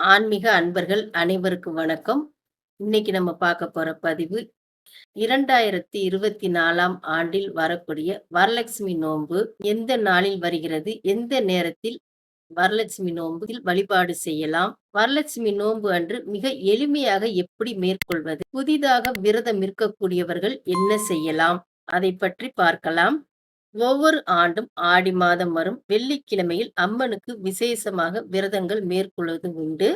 ஆன்மீக அன்பர்கள் அனைவருக்கும் வணக்கம். இன்னைக்கு நம்ம பார்க்க போற பதிவு 2024ஆம் ஆண்டில் வரக்கூடிய வரலட்சுமி நோன்பு எந்த நாளில் வருகிறது? எந்த நேரத்தில் வரலட்சுமி நோம்பில் வழிபாடு செய்யலாம்? வரலட்சுமி நோன்பு அன்று மிக எளிமையாக எப்படி மேற்கொள்வது? புதிதாக விரதம் இருக்கக்கூடியவர்கள் என்ன செய்யலாம்? அதை பற்றி பார்க்கலாம். ஒவ்வொரு ஆண்டும் ஆடி மாதம் வரும் வெள்ளிக்கிழமையில் அம்மனுக்கு விசேஷமாக விரதங்கள் மேற்கொள்வது உண்டு.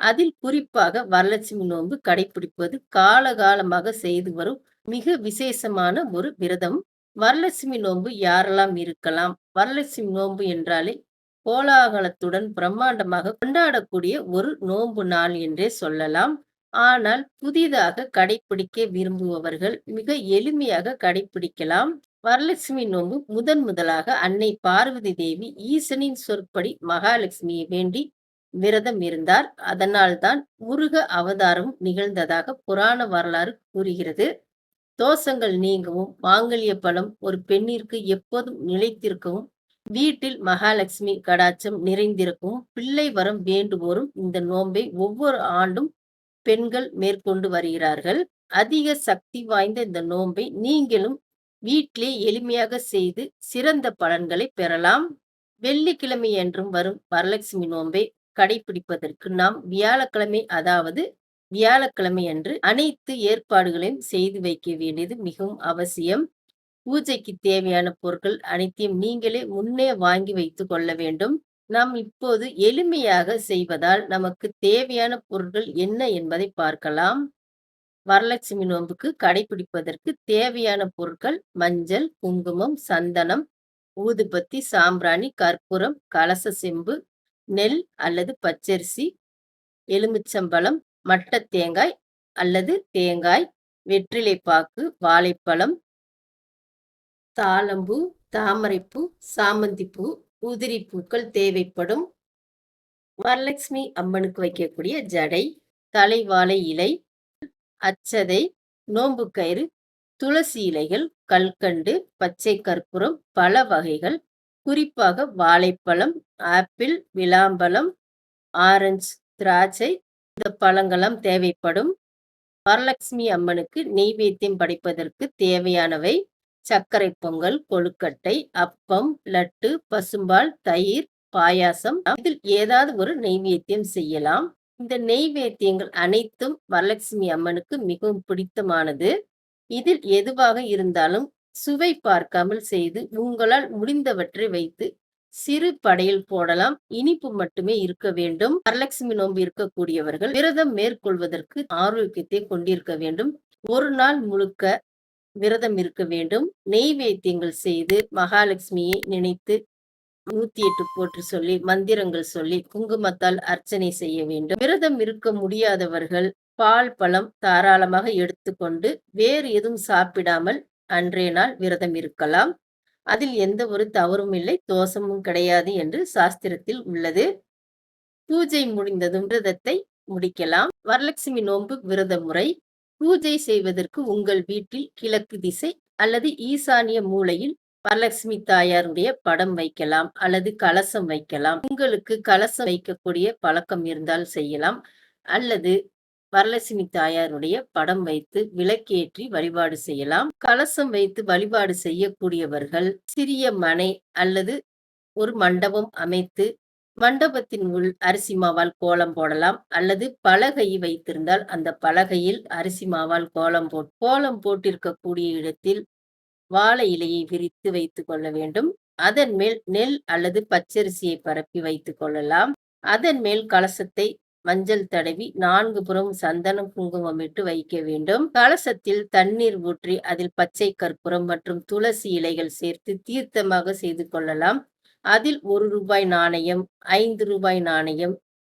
அதில் குறிப்பாக வரலட்சுமி நோன்பு கடைபிடிப்பது காலகாலமாக செய்து வரும் மிக விசேஷமான ஒரு விரதம். வரலட்சுமி நோன்பு யாரெல்லாம் இருக்கலாம்? வரலட்சுமி நோன்பு என்றாலே கோலாகலத்துடன் பிரம்மாண்டமாக கொண்டாடக்கூடிய ஒரு நோன்பு நாள் என்றே சொல்லலாம். ஆனால் புதிதாக கடைபிடிக்க விரும்புபவர்கள் மிக எளிமையாக கடைபிடிக்கலாம். வரலட்சுமி நோன்பு முதன் முதலாக அன்னை பார்வதி தேவி ஈசனின் சொற்படி மகாலட்சுமியை வேண்டி விரதம் இருந்தார். அதனால்தான் முருக அவதாரம் நிகழ்ந்ததாக புராண வரலாறு கூறுகிறது. தோஷங்கள் நீங்கவும், மாங்கல்ய பலம் ஒரு பெண்ணிற்கு எப்போதும் நிலைத்திருக்கவும், வீட்டில் மகாலட்சுமி கடாச்சம் நிறைந்திருக்கவும், பிள்ளை வரம் வேண்டுவோரும் இந்த நோன்பை ஒவ்வொரு ஆண்டும் பெண்கள் மேற்கொண்டு வருகிறார்கள். அதிக சக்தி வாய்ந்த இந்த நோன்பை நீங்களும் வீட்டிலே எளிமையாக செய்து சிறந்த பலன்களை பெறலாம். வெள்ளிக்கிழமை என்றும் வரும் வரலட்சுமி நோன்பை கடைபிடிப்பதற்கு நாம் வியாழக்கிழமை அதாவது வியாழக்கிழமை அன்று அனைத்து ஏற்பாடுகளையும் செய்து வைக்க வேண்டியது மிகவும் அவசியம். பூஜைக்கு தேவையான பொருட்கள் அனைத்தையும் நீங்களே முன்னே வாங்கி வைத்து கொள்ள வேண்டும். நாம் இப்போது எளிமையாக செய்வதால் நமக்கு தேவையான பொருட்கள் என்ன என்பதை பார்க்கலாம். வரலட்சுமி நோன்புக்கு கடைபிடிப்பதற்கு தேவையான பொருட்கள் மஞ்சள், குங்குமம், சந்தனம், ஊதுபத்தி, சாம்பிராணி, கற்பூரம், கலச செம்பு, நெல் அல்லது பச்சரிசி, எலுமிச்சம்பழம், மட்ட தேங்காய் அல்லது தேங்காய், வெற்றிலைப்பாக்கு, வாழைப்பழம், தாழம்பூ, தாமரைப்பூ, சாமந்திப்பூ, உதிரி பூக்கள் தேவைப்படும். வரலட்சுமி அம்மனுக்கு வைக்கக்கூடிய ஜடை, தலைவாழை இலை, அச்சதை, நோம்பு கயிறு, துளசி இலைகள், கல்கண்டு, பச்சை கற்பூரம், பல வகைகள், குறிப்பாக வாழைப்பழம், ஆப்பிள், விளாம்பழம், ஆரஞ்சு, திராட்சை இந்த பழங்களாம் தேவைப்படும். வரலட்சுமி அம்மனுக்கு நெய்வேத்தியம் படைப்பதற்கு தேவையானவை சர்க்கரை பொங்கல், கொழுக்கட்டை, அப்பம், லட்டு, பசும்பால், தயிர், பாயாசம் இதில் ஏதாவது ஒரு நெய்வேத்தியம் செய்யலாம். இந்த நெய்வேத்தியங்கள் அனைத்தும் வரலட்சுமி அம்மனுக்கு மிகவும் பிடித்தமானது. இதில் எதுவாக இருந்தாலும் சுவை பார்க்காமல் செய்து உங்களால் முடிந்தவற்றை வைத்து சிறு படையல் போடலாம். இனிப்பு மட்டுமே இருக்க வேண்டும். வரலட்சுமி நோன்பு இருக்கக்கூடியவர்கள் விரதம் மேற்கொள்வதற்கு ஆரோக்கியத்தை கொண்டிருக்க வேண்டும். ஒரு நாள் முழுக்க விரதம் இருக்க வேண்டும். நெய்வேத்தியங்கள் செய்து மகாலட்சுமியை நினைத்து நூத்தி எட்டு போற்று சொல்லி, மந்திரங்கள் சொல்லி, குங்குமத்தால் அர்ச்சனை செய்ய வேண்டும். விரதம் இருக்க முடியாதவர்கள் பால், பழம் தாராளமாக எடுத்துக்கொண்டு வேறு எதுவும் சாப்பிடாமல் அன்றைய நாள் விரதம் இருக்கலாம். அதில் எந்த ஒரு தவறும் இல்லை, தோஷமும் கிடையாது என்று சாஸ்திரத்தில் உள்ளது. பூஜை முடிந்ததும் விரதத்தை முடிக்கலாம். வரலட்சுமி நோன்பு விரத முறை பூஜை செய்வதற்கு உங்கள் வீட்டில் கிழக்கு திசை அல்லது ஈசானிய மூலையில் வரலட்சுமி தாயாருடைய படம் வைக்கலாம் அல்லது கலசம் வைக்கலாம். உங்களுக்கு கலசம் வைக்கக்கூடிய பழக்கம் இருந்தால் செய்யலாம். அல்லது வரலட்சுமி தாயாருடைய படம் வைத்து விளக்கேற்றி வழிபாடு செய்யலாம். கலசம் வைத்து வழிபாடு செய்யக்கூடியவர்கள் சிறிய மனை அல்லது ஒரு மண்டபம் அமைத்து மண்டபத்தின் உள் அரிசி மாவால் கோலம் போடலாம். அல்லது பலகை வைத்திருந்தால் அந்த பலகையில் அரிசி மாவால் கோலம் போட் கோலம் போட்டிருக்கக்கூடிய இடத்தில் வாழை இலையை விரித்து வைத்துக் கொள்ள வேண்டும். அதன் மேல் நெல் அல்லது பச்சரிசியை பரப்பி வைத்துக் கொள்ளலாம். அதன் மேல் கலசத்தை மஞ்சள் தடவி நான்கு புறம் சந்தனம், குங்குமம் இட்டு வைக்க வேண்டும். கலசத்தில் தண்ணீர் ஊற்றி அதில் பச்சை கற்பூரம் மற்றும் துளசி இலைகள் சேர்த்து தீர்த்தமாக செய்து கொள்ளலாம். அதில் ஒரு ரூபாய் நாணயம், ஐந்து ரூபாய் நாணயம்,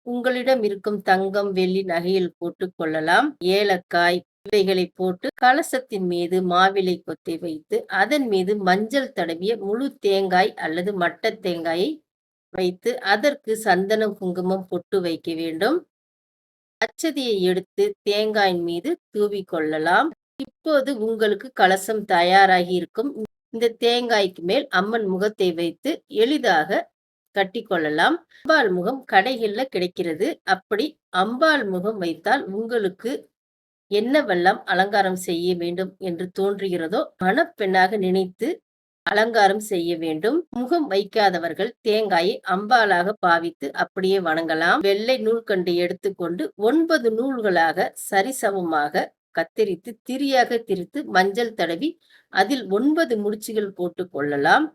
உங்களிடம் இருக்கும் தங்கம், வெள்ளி நகையில் போட்டுக் கொள்ளலாம். ஏலக்காய் இவைகளை போட்டு கலசத்தின் மீது மாவிலை கொத்தை வைத்து அதன் மீது மஞ்சள் தடவிய முழு தேங்காய் அல்லது மட்ட தேங்காயை வைத்து அதற்கு சந்தனம், குங்குமம் பொட்டு வைக்க வேண்டும். அச்சதியை எடுத்து தேங்காயின் மீது தூவிக் கொள்ளலாம். இப்போது உங்களுக்கு கலசம் தயாராகி இருக்கும். இந்த தேங்காய்க்கு மேல் அம்மன் முகத்தை வைத்து எளிதாக கட்டிக்கொள்ளலாம் அம்பாள் முகம் கடைகளில் கிடைக்கிறது அப்படி அம்பாள் முகம் வைத்தால் உங்களுக்கு என்னவெல்லாம் அலங்காரம் செய்ய வேண்டும் என்று தோன்றுகிறதோ மணப்பெண்ணாக நினைத்து அலங்காரம் செய்ய வேண்டும். முகம் வைக்காதவர்கள் தேங்காயை அம்பாலாக பாவித்து அப்படியே வணங்கலாம். வெள்ளை நூல்கண்டு எடுத்துக்கொண்டு ஒன்பது நூல்களாக சரிசமமாக கத்தரித்து திரியாக திரித்து மஞ்சள் தடவி அதில் ஒன்பது முடிச்சுகள் போட்டு கொள்ளலாம்.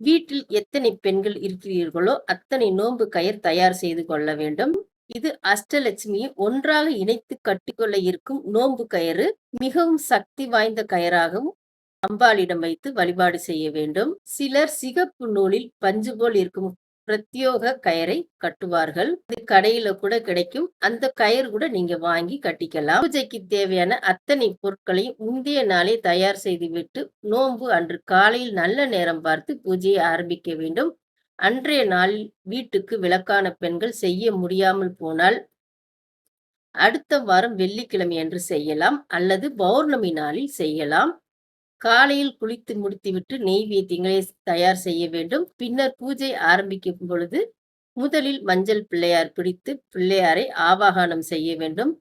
வீட்டில் எத்தனை பெண்கள் இருக்கிறீர்களோ அத்தனை நோன்பு கயிர் தயார் செய்து கொள்ள வேண்டும். இது அஷ்டலட்சுமியை ஒன்றாக இணைத்து கட்டிக்கொள்ள இருக்கும் நோன்பு கயிறு மிகவும் சக்தி வாய்ந்த கயிறாகவும் அம்பாளிடம் வைத்து வழிபாடு செய்ய வேண்டும். சிலர் சிகப்பு நூலில் பஞ்சு போல் இருக்கும் பிரத்யோக கயரை கட்டுவார்கள். இது கடையில கூட கிடைக்கும். அந்த கயிறு கூட நீங்க வாங்கி கட்டிக்கலாம். பூஜைக்கு தேவையான அத்தனை பொருட்களையும் முந்தைய நாளே தயார் செய்து விட்டு நோன்பு அன்று காலையில் நல்ல நேரம் பார்த்து பூஜையை ஆரம்பிக்க வேண்டும். அன்றைய நாளில் வீட்டுக்கு விளக்கான பெண்கள் செய்ய முடியாமல் போனால் அடுத்த வாரம் வெள்ளிக்கிழமை என்று செய்யலாம் அல்லது பௌர்ணமி நாளில் செய்யலாம். காலையில் குளித்து முடித்துவிட்டு நெய்வேத்தியங்களை தயார் செய்ய வேண்டும். பின்னர் பூஜை ஆரம்பிக்கும் பொழுது முதலில் மஞ்சள் பிள்ளையார் பிடித்து பிள்ளையாரை ஆவாகனம் செய்ய வேண்டும்.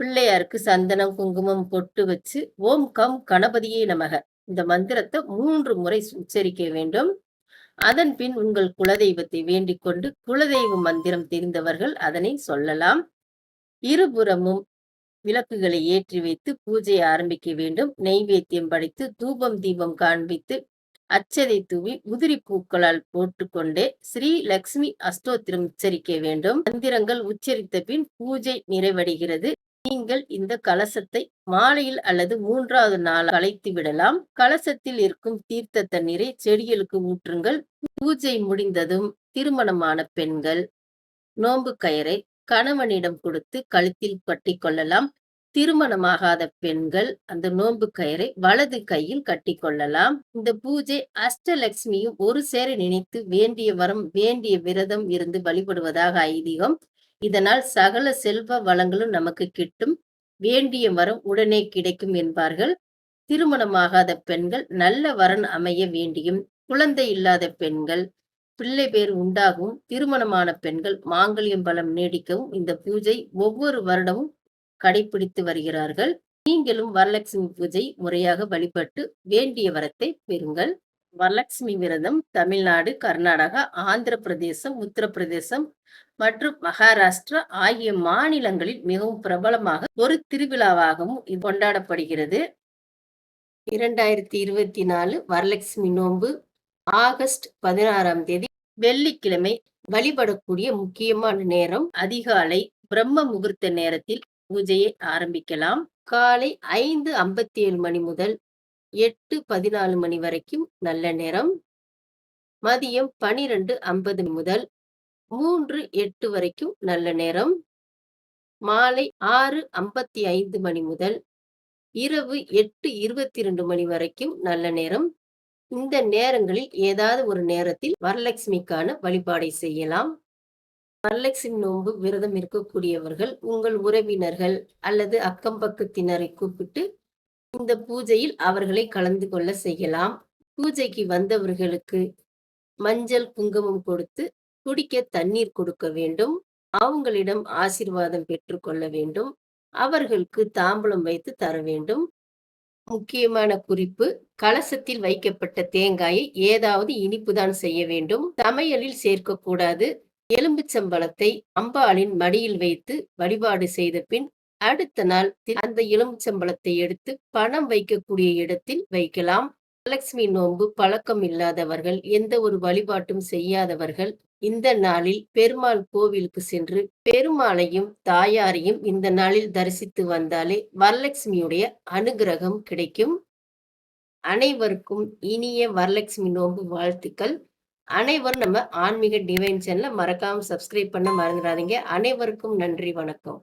பிள்ளையாருக்கு சந்தனம் குங்குமம் பொட்டு வச்சு ஓம் கம் கணபதியே நமக. இந்த மந்திரத்தை மூன்று முறை உச்சரிக்க வேண்டும். அதன் பின் உங்கள் குலதெய்வத்தை வேண்டிக் கொண்டு குலதெய்வ மந்திரம் தெரிந்தவர்கள் அதனை சொல்லலாம். இருபுறமும் விளக்குகளை ஏற்றி வைத்து பூஜை ஆரம்பிக்க வேண்டும். நெய்வேத்தியம் படைத்து தூபம் தீபம் காண்பித்து அச்சதை தூவி உதிரி பூக்களால் போட்டுக்கொண்டே ஸ்ரீ லக்ஷ்மி அஷ்டோத்திரம் உச்சரிக்க வேண்டும். மந்திரங்கள் உச்சரித்த பின் பூஜை நிறைவடைகிறது. நீங்கள் இந்த கலசத்தை மாலையில் அல்லது மூன்றாவது நாள் அழைத்து விடலாம். கலசத்தில் இருக்கும் தீர்த்த தண்ணீரை செடிகளுக்கு ஊற்றுங்கள். பூஜை முடிந்ததும் திருமணமான பெண்கள் நோன்பு கயிறை கணவனிடம் கொடுத்து கழுத்தில் கட்டி கொள்ளலாம். திருமணமாகாத பெண்கள் அந்த நோன்பு கயிறை வலது கையில் கட்டி கொள்ளலாம். இந்த பூஜை அஷ்டலட்சுமியும் ஒரு சேர நினைத்து வேண்டிய வரம் வேண்டிய விரதம் இருந்து வழிபடுவதாக ஐதீகம். இதனால் சகல செல்வ வளங்களும் நமக்கு கிட்டும் வேண்டிய வரம் உடனே கிடைக்கும் என்பார்கள். திருமணமாகாத பெண்கள் நல்ல வரன் அமைய வேண்டியும் குழந்தை இல்லாத பெண்கள் பிள்ளை பேர் உண்டாகவும் திருமணமான பெண்கள் மாங்கல்யம் பலம் நீடிக்கவும் இந்த பூஜை ஒவ்வொரு வருடமும் கடைபிடித்து வருகிறார்கள். நீங்களும் வரலட்சுமி பூஜை முறையாக வழிபட்டு வேண்டிய வரத்தை பெறுங்கள். வரலட்சுமி விரதம் தமிழ்நாடு கர்நாடகா ஆந்திர பிரதேசம் உத்தரப்பிரதேசம் மற்றும் மகாராஷ்டிரா ஆகிய மாநிலங்களில் மிகவும் பிரபலமாக ஒரு திருவிழாவாகவும் இது கொண்டாடப்படுகிறது. இரண்டாயிரத்தி இருபத்தி நாலு வரலட்சுமி நோன்பு ஆகஸ்ட் பதினாறாம் தேதி வெள்ளிக்கிழமை வழிபடக்கூடிய முக்கியமான நேரம். அதிகாலை பிரம்ம முகூர்த்த நேரத்தில் பூஜையை ஆரம்பிக்கலாம். காலை ஐந்து ஐம்பத்தி ஏழு மணி முதல் எட்டு பதினாலு மணி வரைக்கும் நல்ல நேரம். மதியம் பனிரெண்டு ஐம்பது முதல் மூன்று எட்டு வரைக்கும் நல்ல நேரம். மாலை ஆறு ஐம்பத்தி ஐந்து மணி முதல் இரவு எட்டு இருபத்தி ரெண்டு மணி வரைக்கும் நல்ல நேரம். இந்த நேரங்களில் ஏதாவது ஒரு நேரத்தில் வரலட்சுமிக்கான வழிபாடை செய்யலாம். வரலட்சுமி நோன்பு விரதம் இருக்கக்கூடியவர்கள் உங்கள் உறவினர்கள் அல்லது அக்கம் பக்கத்தினரை கூப்பிட்டு இந்த பூஜையில் அவர்களை கலந்து கொள்ள செய்யலாம். பூஜைக்கு வந்தவர்களுக்கு மஞ்சள் குங்குமம் கொடுத்து குடிக்க தண்ணீர் கொடுக்க வேண்டும். அவங்களிடம் ஆசிர்வாதம் பெற்றுக்கொள்ள வேண்டும். அவர்களுக்கு தாம்பூலம் வைத்து தர வேண்டும். முக்கியமான குறிப்பு கலசத்தில் வைக்கப்பட்ட தேங்காயை ஏதாவது இனிப்புதான் செய்ய வேண்டும். சமையலில் சேர்க்கக்கூடாது எலும்புச்சம்பழத்தை அம்பாளின் மடியில் வைத்து வழிபாடு செய்த பின் அடுத்த நாள் அந்த எலும்புச்சம்பழத்தை எடுத்து பணம் வைக்கக்கூடிய இடத்தில் வைக்கலாம். லட்சுமி நோன்பு பழக்கம் இல்லாதவர்கள் எந்த ஒரு வழிபாட்டும் செய்யாதவர்கள் இந்த நாளில் பெருமாள் கோவிலுக்கு சென்று பெருமாளையும் தாயாரையும் இந்த நாளில் தரிசித்து வந்தாலே வரலட்சுமியுடைய அனுகிரகம் கிடைக்கும். அனைவருக்கும் இனிய வரலட்சுமி நோன்பு வாழ்த்துக்கள். அனைவரும் நம்ம ஆன்மீக டிவைன் சேனலை மறக்காம சப்ஸ்கிரைப் பண்ண மறந்துடாதீங்க. அனைவருக்கும் நன்றி வணக்கம்.